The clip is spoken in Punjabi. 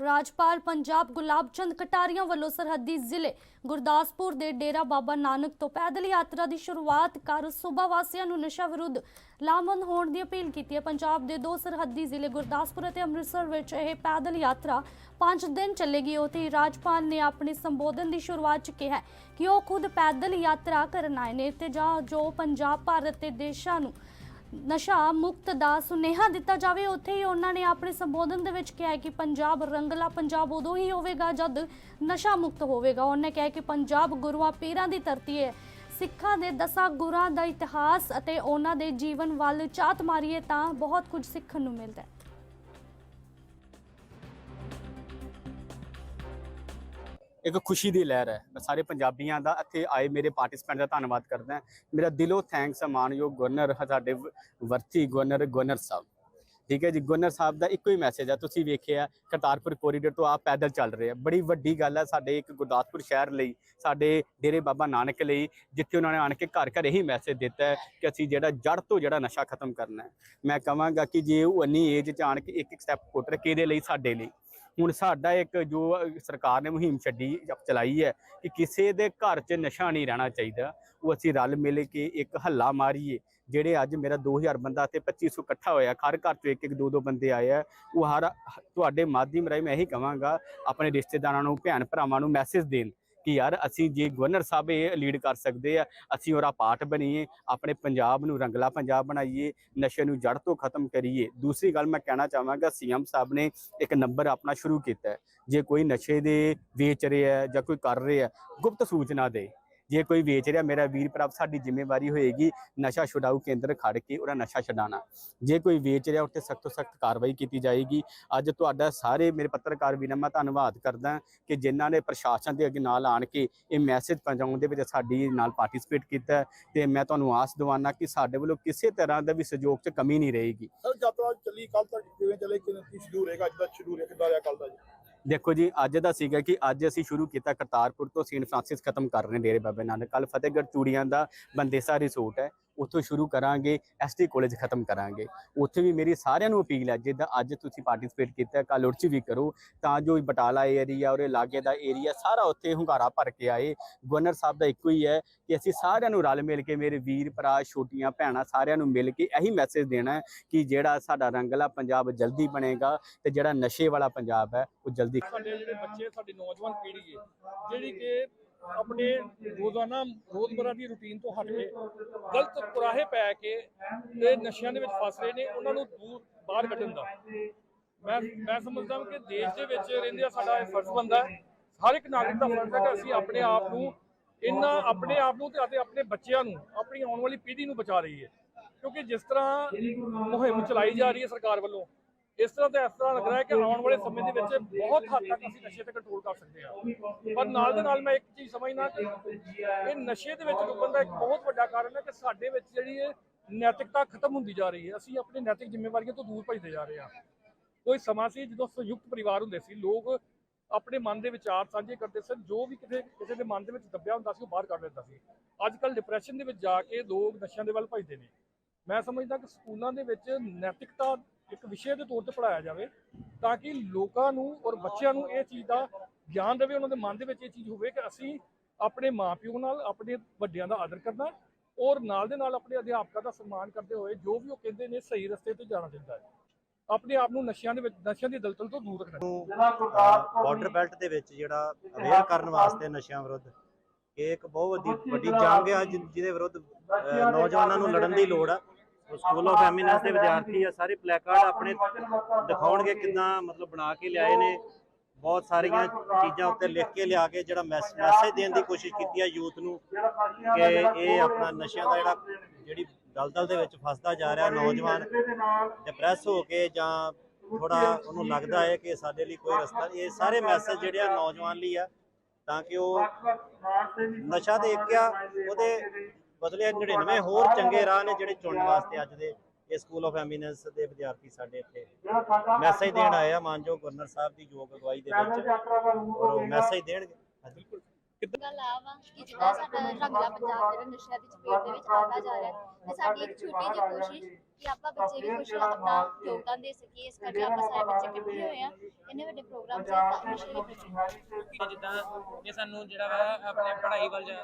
ਰਾਜਪਾਲ ਪੰਜਾਬ ਗੁਲਾਬ ਚੰਦ ਕਟਾਰੀਆਂ ਵੱਲੋਂ ਸਰਹੱਦੀ ਜ਼ਿਲ੍ਹੇ ਗੁਰਦਾਸਪੁਰ ਦੇ ਡੇਰਾ ਬਾਬਾ ਨਾਨਕ ਤੋਂ ਪੈਦਲ ਯਾਤਰਾ ਦੀ ਸ਼ੁਰੂਆਤ ਕਰ ਸੂਬਾ ਵਾਸੀਆਂ ਨੂੰ ਨਸ਼ਾ ਵਿਰੁੱਧ ਲਾਮਬੰਦ ਹੋਣ ਦੀ ਅਪੀਲ ਕੀਤੀ ਹੈ। ਪੰਜਾਬ ਦੇ ਦੋ ਸਰਹੱਦੀ ਜ਼ਿਲ੍ਹੇ ਗੁਰਦਾਸਪੁਰ ਅਤੇ ਅੰਮ੍ਰਿਤਸਰ ਵਿੱਚ ਇਹ ਪੈਦਲ ਯਾਤਰਾ 5 ਦਿਨ ਚੱਲੇਗੀ। ਉੱਥੇ ਹੀ ਰਾਜਪਾਲ ਨੇ ਆਪਣੇ ਸੰਬੋਧਨ ਦੀ ਸ਼ੁਰੂਆਤ 'ਚ ਕਿਹਾ ਕਿ ਉਹ ਖੁਦ ਪੈਦਲ ਯਾਤਰਾ ਕਰਨ ਆਏ ਨੇ। ਤੇ ਜਾਂ ਜੋ ਪੰਜਾਬ, ਭਾਰਤ ਤੇ ਦੇਸ਼ਾਂ ਨੂੰ ਨਸ਼ਾ ਮੁਕਤ ਦਾ ਸੁਨੇਹਾ ਦਿੱਤਾ ਜਾਵੇ। ਉੱਥੇ ਹੀ ਉਹਨਾਂ ਨੇ ਆਪਣੇ ਸੰਬੋਧਨ ਦੇ ਵਿੱਚ ਕਿਹਾ ਕਿ ਪੰਜਾਬ ਰੰਗਲਾ, ਪੰਜਾਬ ਉਦੋਂ ਹੀ ਹੋਵੇਗਾ ਜਦ ਨਸ਼ਾ ਮੁਕਤ ਹੋਵੇਗਾ। ਉਹਨੇ ਕਿਹਾ ਕਿ ਪੰਜਾਬ ਗੁਰੂਆਂ ਪੀਰਾਂ ਦੀ ਧਰਤੀ ਹੈ। ਸਿੱਖਾਂ ਦੇ ਦਸਾਂ ਗੁਰਾਂ ਦਾ ਇਤਿਹਾਸ ਅਤੇ ਉਹਨਾਂ ਦੇ ਜੀਵਨ ਵੱਲ ਝਾਤ ਮਾਰੀਏ ਤਾਂ ਬਹੁਤ ਕੁਝ ਸਿੱਖਣ ਨੂੰ ਮਿਲਦਾ ਹੈ। ਇੱਕ ਖੁਸ਼ੀ ਦੀ ਲਹਿਰ ਹੈ। ਮੈਂ ਸਾਰੇ ਪੰਜਾਬੀਆਂ ਦਾ ਇੱਥੇ ਆਏ ਮੇਰੇ ਪਾਰਟਿਸਪੈਂਟ ਦਾ ਧੰਨਵਾਦ ਕਰਦਾ ਮੇਰਾ ਦਿਲੋਂ ਥੈਂਕਸ ਹੈ ਮਾਨਯੋਗ ਗਵਰਨਰ ਸਾਡੇ ਵ- ਵਰਤੀ ਗਵਰਨਰ ਗਵਰਨਰ ਸਾਹਿਬ। ਠੀਕ ਹੈ ਜੀ ਗਵਰਨਰ ਸਾਹਿਬ ਦਾ ਇੱਕੋ ਹੀ ਮੈਸੇਜ ਹੈ ਤੁਸੀਂ ਵੇਖਿਆ ਕਰਤਾਰਪੁਰ ਕੋਰੀਡੋਰ ਤੋਂ ਆਪ ਪੈਦਲ ਚੱਲ ਰਹੇ ਆ। ਬੜੀ ਵੱਡੀ ਗੱਲ ਹੈ ਸਾਡੇ ਇੱਕ ਗੁਰਦਾਸਪੁਰ ਸ਼ਹਿਰ ਲਈ, ਸਾਡੇ ਡੇਰੇ ਬਾਬਾ ਨਾਨਕ ਲਈ, ਜਿੱਥੇ ਉਹਨਾਂ ਨੇ ਆਣ ਕੇ ਘਰ ਘਰ ਇਹੀ ਮੈਸੇਜ ਦਿੱਤਾ ਕਿ ਅਸੀਂ ਜਿਹੜਾ ਜੜ ਤੋਂ ਜਿਹੜਾ ਨਸ਼ਾ ਖਤਮ ਕਰਨਾ ਹੈ। ਮੈਂ ਕਹਾਂਗਾ ਕਿ ਜੇ ਉਹ ਅੰਨੀ ਏਜ ਚ ਆਣ ਕੇ ਇੱਕ ਇੱਕ ਸਟੈਪ ਪੁੱਟ ਰਹੇ, ਕਿਹਦੇ ਲਈ? ਸਾਡੇ ਲਈ। ਹੁਣ ਸਾਡਾ ਇੱਕ ਜੋ ਸਰਕਾਰ ਨੇ ਮੁਹਿੰਮ ਛੱਡੀ, ਚਲਾਈ ਹੈ ਕਿ ਕਿਸੇ ਦੇ ਘਰ 'ਚ ਨਸ਼ਾ ਨਹੀਂ ਰਹਿਣਾ ਚਾਹੀਦਾ। ਉਹ ਅਸੀਂ ਰਲ ਮਿਲ ਕੇ ਇੱਕ ਹੱਲਾ ਮਾਰੀਏ, ਜਿਹੜੇ ਅੱਜ ਮੇਰਾ 2000 ਬੰਦਾ ਤੇ 2500 ਇਕੱਠਾ ਹੋਇਆ, ਹਰ ਘਰ 'ਚੋਂ ਇੱਕ ਇੱਕ ਦੋ ਦੋ ਬੰਦੇ ਆਏ ਆ, ਉਹ ਹਰ, ਤੁਹਾਡੇ ਮਾਧਿਅਮ ਰਾਹੀਂ ਮੈਂ ਇਹੀ ਕਹਾਂਗਾ, ਆਪਣੇ ਰਿਸ਼ਤੇਦਾਰਾਂ ਨੂੰ ਭੈਣ ਭਰਾਵਾਂ ਨੂੰ ਮੈਸੇਜ ਦੇਣ। ਕਿ ਯਾਰ ਅਸੀਂ ਜੇ ਗਵਰਨਰ ਸਾਹਿਬ ਇਹ ਲੀਡ ਕਰ ਸਕਦੇ ਆ, ਅਸੀਂ ਉਹਦਾ ਪਾਠ ਬਣੀਏ, ਆਪਣੇ ਪੰਜਾਬ ਨੂੰ ਰੰਗਲਾ ਪੰਜਾਬ ਬਣਾਈਏ, ਨਸ਼ੇ ਨੂੰ ਜੜ ਤੋਂ ਖਤਮ ਕਰੀਏ। ਦੂਸਰੀ ਗੱਲ ਮੈਂ ਕਹਿਣਾ ਚਾਹਾਂਗਾ, ਸੀਐਮ ਸਾਹਿਬ ਨੇ ਇੱਕ ਨੰਬਰ ਆਪਣਾ ਸ਼ੁਰੂ ਕੀਤਾ ਜੇ ਕੋਈ ਨਸ਼ੇ ਦੇ ਵੇਚ ਰਿਹਾ ਹੈ ਜਾਂ ਕੋਈ ਕਰ ਰਿਹਾ ਗੁਪਤ ਸੂਚਨਾ ਦੇ। ਜੇ ਕੋਈ ਵੇਚ ਰਿਹਾ, ਮੇਰਾ ਵੀਰ ਭਰਾ, ਸਾਡੀ ਜ਼ਿੰਮੇਵਾਰੀ ਹੋਏਗੀ ਨਸ਼ਾ ਛੁਡਾਊ ਕੇਂਦਰ ਖੜ ਕੇ ਉਹਦਾ ਨਸ਼ਾ ਛਡਾਣਾ ਜੇ ਕੋਈ ਵੇਚ ਰਿਹਾ ਉੱਤੇ ਸਖਤ ਤੋਂ ਸਖਤ ਕਾਰਵਾਈ ਕੀਤੀ ਜਾਏਗੀ। ਅੱਜ ਤੁਹਾਡਾ ਸਾਰੇ ਮੇਰੇ ਪੱਤਰਕਾਰ ਵੀਰਾਂ, ਮੈਂ ਧੰਨਵਾਦ ਕਰਦਾ ਕਿ ਜਿਨ੍ਹਾਂ ਨੇ ਪ੍ਰਸ਼ਾਸਨ ਦੇ ਅੱਗੇ ਨਾਲ ਆਣ ਕੇ ਇਹ ਮੈਸੇਜ ਪਹੁੰਚਾਉਣ ਦੇ ਵਿੱਚ ਸਾਡੀ ਨਾਲ ਪਾਰਟਿਸਿਪੇਟ ਕੀਤਾ ਤੇ ਮੈਂ ਤੁਹਾਨੂੰ ਆਸ ਦਿਵਾਨਾ ਕਿ ਸਾਡੇ ਵੱਲੋਂ ਕਿਸੇ ਤਰ੍ਹਾਂ ਦਾ ਵੀ ਸਹਿਯੋਗ 'ਚ ਕਮੀ ਨਹੀਂ ਰਹੇਗੀ। ਸਰ, ਯਾਤਰਾ ਚੱਲੀ ਕੱਲ ਤੱਕ, ਕਿਵੇਂ ਚੱਲੇ, ਕਿਵੇਂ ਸ਼ਡਿਊਲ ਰਹੇਗਾ ਅੱਜ ਦਾ ਸ਼ਡਿਊਲ ਹੈ ਕਿੱਦਾਂ ਰਿਹਾ ਕੱਲ ਦਾ ਜੀ? ਦੇਖੋ ਜੀ, ਅੱਜ ਦਾ ਸੀਗਾ ਕਿ ਅੱਜ ਅਸੀਂ ਸ਼ੁਰੂ ਕੀਤਾ ਕਰਤਾਰਪੁਰ ਤੋਂ ਸੇਂਟ ਫ੍ਰਾਂਸਿਸ ਖਤਮ ਕਰ ਰਹੇ ਡੇਰੇ ਬਾਬੇ ਨਾਨਕ। ਕੱਲ ਫਤਿਹਗੜ੍ਹ ਚੂੜੀਆਂ ਦਾ ਬੰਦੇਸਾ ਰਿਸੋਰਟ ਹੈ। ਉੱਥੋਂ ਸ਼ੁਰੂ ਕਰਾਂਗੇ ਐਸਟੀ ਕਾਲਜ ਖਤਮ ਕਰਾਂਗੇ। ਉੱਥੇ ਵੀ ਮੇਰੀ ਸਾਰਿਆਂ ਨੂੰ ਅਪੀਲ ਹੈ, ਜਿੱਦਾਂ ਅੱਜ ਤੁਸੀਂ ਪਾਰਟਿਸਿਪੇਟ ਕੀਤਾ ਕੱਲ ਉਰਚ ਵੀ ਕਰੋ, ਤਾਂ ਜੋ ਬਟਾਲਾ ਏਰੀਆ ਔਰ ਲਾਗੇ ਦਾ ਏਰੀਆ ਸਾਰਾ ਉੱਥੇ ਹੁੰਗਾਰਾ ਭਰ ਕੇ ਆਏ। ਗਵਰਨਰ ਸਾਹਿਬ ਦਾ ਇੱਕੋ ਹੀ ਹੈ ਕਿ ਅਸੀਂ ਸਾਰਿਆਂ ਨੂੰ ਰਲ ਮਿਲ ਕੇ ਮੇਰੇ ਵੀਰ ਭਰਾ, ਛੋਟੀਆਂ ਭੈਣਾਂ ਸਾਰਿਆਂ ਨੂੰ ਮਿਲ ਕੇ ਇਹੀ ਮੈਸੇਜ ਦੇਣਾ ਹੈ ਕਿ ਜਿਹੜਾ ਸਾਡਾ ਰੰਗਲਾ ਪੰਜਾਬ ਜਲਦੀ ਬਣੇਗਾ ਤੇ ਜਿਹੜਾ ਨਸ਼ੇ ਵਾਲਾ ਪੰਜਾਬ ਹੈ, ਉਹ ਜਲਦੀ ਸਾਡੇ ਜਿਹੜੇ ਬੱਚੇ ਸਾਡੀ ਨੌਜਵਾਨ ਪੀੜ੍ਹੀ ਹੈ, ਜਿਹੜੀ ਕਿ ਆਪਣੇ ਰੋਜ਼ਾਨਾ ਰੋਜ਼ਮਰਾ ਦੀ ਰੁਟੀਨ ਤੋਂ ਹਟ ਕੇ ਗਲਤ ਕੁਰਾਹੇ ਪੈ ਕੇ ਇਹ ਨਸ਼ਿਆਂ ਦੇ ਵਿੱਚ ਫਸ ਰਹੇ ਨੇ, ਉਹਨਾਂ ਨੂੰ ਦੂਰ, ਬਾਹਰ ਕੱਢਣ ਦਾ। ਮੈਂ ਮੈਂ ਸਮਝਦਾ ਕਿ ਦੇਸ਼ ਦੇ ਵਿੱਚ ਰਹਿੰਦੇ ਸਾਡਾ ਇਹ ਫਰਜ਼ ਬਣਦਾ ਹੈ। ਹਰ ਇੱਕ ਨਾਗਰਿਕ ਦਾ ਫਰਜ਼ ਹੈ ਕਿ ਅਸੀਂ ਆਪਣੇ ਆਪ ਨੂੰ ਇਹਨਾਂ ਆਪਣੇ ਆਪ ਨੂੰ ਤੇ ਆਪਣੇ ਬੱਚਿਆਂ ਨੂੰ, ਆਪਣੀ ਆਉਣ ਵਾਲੀ ਪੀੜ੍ਹੀ ਨੂੰ ਬਚਾ ਰਹੀ ਹੈ ਕਿਉਂਕਿ ਜਿਸ ਤਰ੍ਹਾਂ ਮੁਹਿੰਮ ਚਲਾਈ ਜਾ ਰਹੀ ਹੈ ਸਰਕਾਰ ਵੱਲੋਂ ਇਸ ਤਰ੍ਹਾਂ ਤਾਂ ਇਸ ਤਰ੍ਹਾਂ ਲੱਗ ਰਿਹਾ ਹੈ ਕਿ ਆਉਣ ਵਾਲੇ ਸਮੇਂ ਦੇ ਵਿੱਚ ਬਹੁਤ ਹੱਦ ਤੱਕ ਅਸੀਂ ਨਸ਼ੇ ਤੇ ਕੰਟਰੋਲ ਕਰ ਸਕਦੇ ਹਾਂ। ਪਰ ਨਾਲ ਦੇ ਨਾਲ ਮੈਂ ਇੱਕ ਚੀਜ਼ ਸਮਝਦਾ ਕਿ ਇਹ ਨਸ਼ੇ ਦੇ ਵਿੱਚ ਡੁੱਬਣ ਦਾ ਇੱਕ ਬਹੁਤ ਵੱਡਾ ਕਾਰਨ ਹੈ ਕਿ ਸਾਡੇ ਵਿੱਚ ਜਿਹੜੀ ਇਹ ਨੈਤਿਕਤਾ ਖਤਮ ਹੁੰਦੀ ਜਾ ਰਹੀ ਹੈ। ਅਸੀਂ ਆਪਣੀ ਨੈਤਿਕ ਜ਼ਿੰਮੇਵਾਰੀਆਂ ਤੋਂ ਦੂਰ ਭੱਜਦੇ ਜਾ ਰਹੇ ਹਾਂ। ਕੋਈ ਸਮਾਂ ਸੀ ਜਦੋਂ ਸੰਯੁਕਤ ਪਰਿਵਾਰ ਹੁੰਦੇ ਸੀ, ਲੋਕ ਆਪਣੇ ਮਨ ਦੇ ਵਿਚਾਰ ਸਾਂਝੇ ਕਰਦੇ ਸਨ, ਜੋ ਵੀ ਕਿਸੇ ਕਿਸੇ ਦੇ ਮਨ ਦੇ ਵਿੱਚ ਦੱਬਿਆ ਹੁੰਦਾ ਸੀ ਉਹ ਬਾਹਰ ਕੱਢ ਲੈਂਦਾ ਸੀ। ਅੱਜ ਕੱਲ ਡਿਪਰੈਸ਼ਨ ਦੇ ਵਿੱਚ ਜਾ ਕੇ ਲੋਕ ਨਸ਼ਿਆਂ ਦੇ ਵੱਲ ਭੱਜਦੇ ਨੇ। ਮੈਂ ਸਮਝਦਾ ਕਿ ਸਕੂਲਾਂ ਦੇ ਵਿੱਚ ਨੈਤਿਕਤਾ ਇੱਕ ਵਿਸ਼ੇ ਦੇ ਤੌਰ ਤੇ ਪੜਾਇਆ ਜਾਵੇ ਤਾਂ ਕਿ ਲੋਕਾਂ ਨੂੰ ਔਰ ਬੱਚਿਆਂ ਨੂੰ ਇਹ ਚੀਜ਼ ਦਾ ਗਿਆਨ ਰਵੇ ਉਹਨਾਂ ਦੇ ਮਨ ਦੇ ਵਿੱਚ ਇਹ ਚੀਜ਼ ਹੋਵੇ ਕਿ ਅਸੀਂ ਆਪਣੇ ਮਾਪਿਓ ਨਾਲ, ਆਪਣੇ ਵੱਡਿਆਂ ਦਾ ਆਦਰ ਕਰਨਾ ਔਰ ਨਾਲ ਦੇ ਨਾਲ ਆਪਣੇ ਅਧਿਆਪਕਾਂ ਦਾ ਸਨਮਾਨ ਕਰਦੇ ਹੋਏ ਜੋ ਵੀ ਉਹ ਕਹਿੰਦੇ ਨੇ ਸਹੀ ਰਸਤੇ ਤੇ ਜਾਣਾ ਚਾਹੀਦਾ ਹੈ। ਆਪਣੇ ਆਪ ਨੂੰ ਨਸ਼ਿਆਂ ਦੇ ਵਿੱਚ, ਨਸ਼ਿਆਂ ਦੀ ਦਲਦਲ ਤੋਂ ਦੂਰ ਰੱਖਣਾ ਬਾਰਡਰ ਬੈਲਟ ਦੇ ਵਿੱਚ ਜਿਹੜਾ ਅਵੇਅਰ ਕਰਨ ਵਾਸਤੇ ਨਸ਼ਿਆਂ ਵਿਰੁੱਧ, ਇਹ ਇੱਕ ਬਹੁਤ ਵੱਡੀ ਵੱਡੀ ਜੰਗ ਆ ਜਿਹਦੇ ਵਿਰੁੱਧ ਨੌਜਵਾਨਾਂ ਨੂੰ ਲੜਨ ਦੀ ਲੋੜ ਆ। ਸਕੂਲ ਆਫ ਐਮਿਨੈਂਸ ਦੇ ਵਿਦਿਆਰਥੀ ਆ, ਸਾਰੇ ਪਲੈਕਾਰਡ ਆਪਣੇ ਦਿਖਾਉਣਗੇ ਕਿਦਾਂ ਮਤਲਬ ਬਣਾ ਕੇ ਲਿਆਏ ਨੇ। ਬਹੁਤ ਸਾਰੀਆਂ ਚੀਜ਼ਾਂ ਉੱਤੇ ਲਿਖ ਕੇ ਲਿਆ ਕੇ ਜਿਹੜਾ ਮੈਸੇਜ ਦੇਣ ਦੀ ਕੋਸ਼ਿਸ਼ ਕੀਤੀ ਆ ਯੂਥ ਨੂੰ ਕਿ ਇਹ ਆਪਣਾ ਨਸ਼ਿਆਂ ਦਾ ਜਿਹੜਾ ਜਿਹੜੀ ਦਲਦਲ ਦੇ ਵਿੱਚ ਫਸਦਾ ਜਾ ਰਿਹਾ ਨੌਜਵਾਨ ਡਿਪਰੈਸ ਹੋ ਕੇ ਜਾਂ ਥੋੜਾ ਉਹਨੂੰ ਲੱਗਦਾ ਹੈ ਕਿ ਸਾਡੇ ਲਈ ਕੋਈ ਰਸਤਾ ਇਹ ਸਾਰੇ ਮੈਸੇਜ ਜਿਹੜੇ ਆ ਨੌਜਵਾਨ ਲਈ ਆ, ਤਾਂ ਕਿ ਉਹ ਨਸ਼ਾ ਦੇ ਇੱਕ ਆ, ਉਹਦੇ ਬਦਲੇ 99 ਹੋਰ ਚੰਗੇ ਰਾਹ ਨੇ ਜਿਹੜੇ ਚੁਣਨ ਵਾਸਤੇ ਅੱਜ ਦੇ ਇਹ ਸਕੂਲ ਆਫ ਐਮਿਨੈਂਸ ਦੇ ਵਿਦਿਆਰਥੀ ਸਾਡੇ ਇੱਥੇ। ਮੈਸੇਜ ਦੇਣ ਆਏ ਆ ਮਾਨਯੋਗ ਗਵਰਨਰ ਸਾਹਿਬ ਦੀ ਯੋਗ ਅਗਵਾਈ ਦੇ ਵਿੱਚ। ਔਰ ਮੈਸੇਜ ਦੇਣਗੇ। ਹਾਂਜੀ ਗੱਲ ਆ ਵਾ ਕਿ ਜਿੱਦਾਂ ਸਾਡਾ ਰੰਗਲਾ ਪੰਜਾਬ ਜਿਹੜਾ ਨਸ਼ਿਆਂ ਦੀ ਚਪੇਟ ਦੇ ਵਿੱਚ ਆਉਂਦਾ ਜਾ ਰਿਹਾ। ਹੈ ਤੇ ਸਾਡੀ ਇੱਕ ਛੋਟੀ ਜਿਹੀ ਕੋਸ਼ਿਸ਼ ਕਿ ਆਪਾਂ ਬੱਚੇ ਵੀ ਕੁਝ ਆਪਣਾ ਯੋਗਦਾਨ ਦੇ ਸਕੀਏ। ਇਸ ਕਰਕੇ ਆਪਾਂ ਸਾਰੇ ਬੱਚੇ ਇਕੱਠੇ ਹੋਏ ਆ ਇੰਨੇ ਵੱਡੇ ਪ੍ਰੋਗਰਾਮ 'ਚ ਤਾਂ ਕਿ ਜਿੱਦਾਂ ਕਿ ਸਾਨੂੰ ਜਿਹੜਾ ਵਾ ਆਪਣੇ ਪੜ੍ਹਾਈ ਵੱਲ ਜ਼ਿਆਦਾ